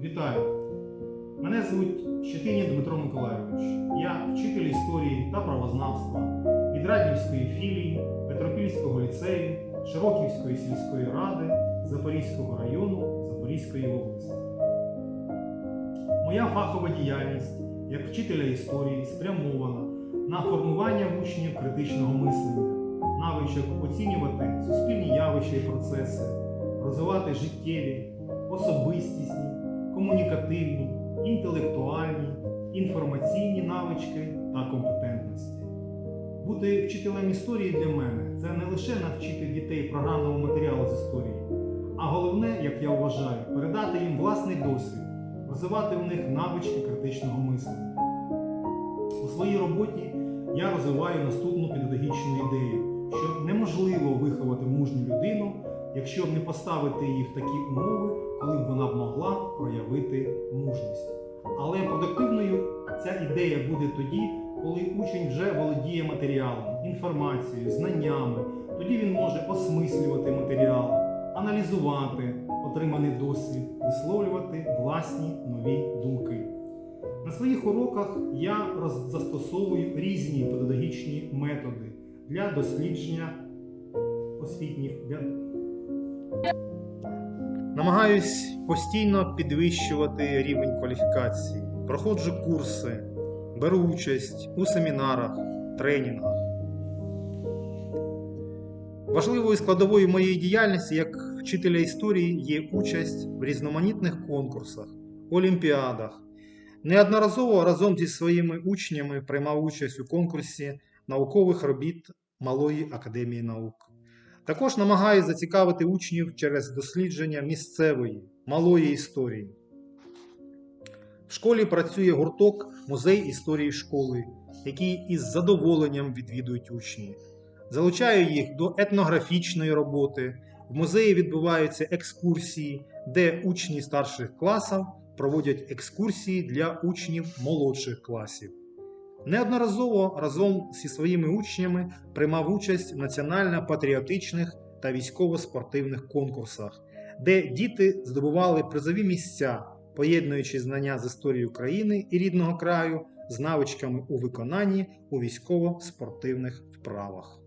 Вітаю! Мене звуть Щетинін Дмитро Миколайович. Я вчитель історії та правознавства від Раднівської філії, Петропільського ліцею, Широківської сільської ради, Запорізького району Запорізької області. Моя фахова діяльність як вчителя історії спрямована на формування в учнів критичного мислення, навичок оцінювати суспільні явища і процеси, розвивати життєві, особистісні, комунікативні, інтелектуальні, інформаційні навички та компетентності. Бути вчителем історії для мене це не лише навчити дітей програмного матеріалу з історії, а головне, як я вважаю, передати їм власний досвід, розвивати в них навички критичного мислення. У своїй роботі я розвиваю наступну педагогічну ідею, що неможливо виховати мужню людину, якщо не поставити її в такі умови, коли б вона б могла проявити мужність. Але продуктивною ця ідея буде тоді, коли учень вже володіє матеріалом, інформацією, знаннями. Тоді він може осмислювати матеріал, аналізувати отриманий досвід, висловлювати власні нові думки. На своїх уроках я застосовую різні педагогічні методи для дослідження освітніх Намагаюсь постійно підвищувати рівень кваліфікації, проходжу курси, беру участь у семінарах, тренінгах. Важливою складовою моєї діяльності як вчителя історії є участь в різноманітних конкурсах, олімпіадах. Неодноразово разом зі своїми учнями приймав участь у конкурсі наукових робіт Малої академії наук. Також намагаюся зацікавити учнів через дослідження місцевої, малої історії. В школі працює гурток Музей історії школи, який із задоволенням відвідують учні. Залучаю їх до етнографічної роботи. В музеї відбуваються екскурсії, де учні старших класів проводять екскурсії для учнів молодших класів. Неодноразово разом зі своїми учнями приймав участь в національно-патріотичних та військово-спортивних конкурсах, де діти здобували призові місця, поєднуючи знання з історії України і рідного краю з навичками у виконанні у військово-спортивних вправах.